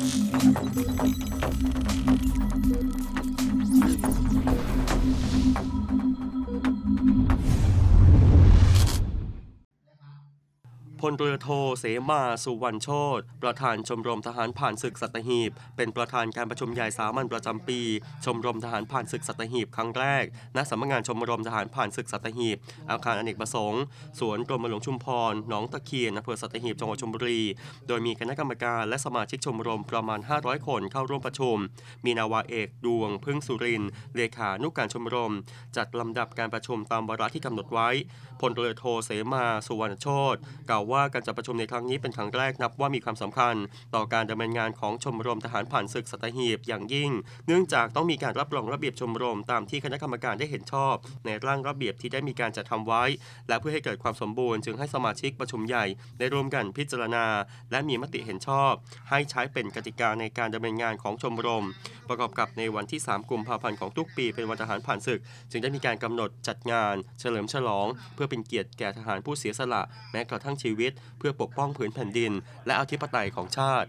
何? ลเรือโทเสมาสุวรรณโชตประธานชมรมทหารผ่านศึกสัตหีบ เป็นประธานการประชุมใหญ่สามัญประจำปี ชมรมทหารผ่านศึกสัตหีบครั้งแรก ณ สำนักงานชมรมทหารผ่านศึกสัตหีบ อาคารอเนกประสงค์ สวนกรมหลวงชุมพร หนองตะเคียนอำเภอสัตหีบ จังหวัดชลบุรี โดยมีคณะกรรมการและสมาชิกชมรมประมาณ 500 คนเข้าร่วมประชุม มีนาวาเอกดวง พึ่งสุริน เลขานุการชมรม จัดลำดับการประชุมตามวาระที่กำหนดไว้ พลเรือโทเสมาสุวรรณโชตกล่าวว่าว่าการจัดประชุมในครั้งนี้เป็นครั้งแรกนับว่ามีความสำคัญ ต่อการดำเนินงานของชมรมทหารผ่านศึกสัตหีบอย่างยิ่ง เนื่องจากต้องมีการรับรองระเบียบชมรมตามที่คณะกรรมการได้เห็นชอบ ในร่างระเบียบที่ได้มีการจัดทำไว้ และเพื่อให้เกิดความสมบูรณ์จึงให้สมาชิกประชุมใหญ่ได้ร่วมกันพิจารณา และมีมติเห็นชอบ ให้ใช้เป็นกติกาในการดำเนินงานของชมรม ประกอบกับในวันที่ 3 กุมภาพันธ์ของทุกปี เป็นวันทหารผ่านศึก จึงได้มีการกำหนดจัดงาน เฉลิมฉลอง เพื่อเป็นเกียรติแก่ทหารผู้เสียสละแม้กระทั่งชีวิตวิต เพื่อปกป้องผืนแผ่นดิน และอธิปไตยของชาติ